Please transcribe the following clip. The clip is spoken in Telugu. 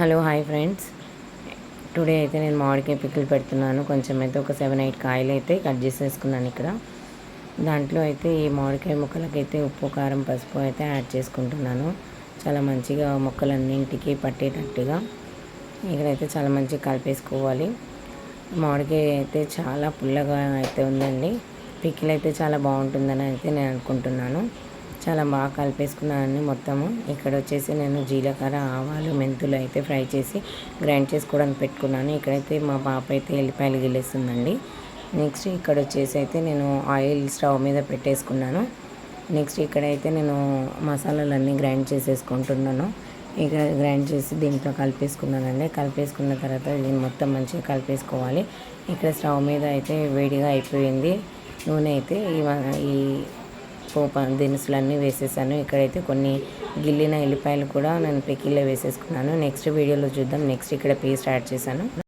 Hello hi friends. టుడే అయితే నేను మామిడికాయ పిక్కులు పెడుతున్నాను. కొంచెం అయితే ఒక సెవెన్ ఎయిట్ కాయలు అయితే కట్ చేసేసుకున్నాను ఇక్కడ. దాంట్లో అయితే ఈ మామిడికాయ ముక్కలకైతే ఉప్పు కారం పసుపు అయితే యాడ్ చేసుకుంటున్నాను. చాలా మంచిగా ముక్కలన్నింటికి పట్టేటట్టుగా ఇక్కడైతే చాలా మంచిగా కలిపేసుకోవాలి. మామిడికాయ అయితే చాలా పుల్లగా అయితే ఉందండి. పిక్కిలు అయితే చాలా బాగుంటుందని అయితే నేను అనుకుంటున్నాను. చాలా బాగా కలిపేసుకున్నాను మొత్తము. ఇక్కడ వచ్చేసి నేను జీలకర్ర ఆవాలు మెంతులు అయితే ఫ్రై చేసి గ్రైండ్ చేసుకోవడానికి పెట్టుకున్నాను. ఇక్కడైతే మా పాప అయితే ఎల్లిపాయలు గిలేస్తుందండి నెక్స్ట్ ఇక్కడ వచ్చేసి అయితే నేను ఆయిల్ స్టవ్ మీద పెట్టేసుకున్నాను. నెక్స్ట్ ఇక్కడైతే నేను మసాలాలన్నీ గ్రైండ్ చేసేసుకుంటున్నాను. ఇక్కడ గ్రైండ్ చేసి దీంట్లో కలిపేసుకున్నానండి. కలిపేసుకున్న తర్వాత దీన్ని మొత్తం మంచిగా కలిపేసుకోవాలి. ఇక్కడ స్టవ్ మీద అయితే వేడిగా అయిపోయింది. నూనె అయితే ఈ పోపు దినుసులన్నీ వేసేసాను. ఇక్కడైతే కొన్ని గిల్లిన ఎల్లిపాయలు కూడా నేను పెకిల్లో వేసేసుకున్నాను. నెక్స్ట్ వీడియోలో చూద్దాం. నెక్స్ట్ ఇక్కడ పేస్ట్ యాడ్ చేశాను.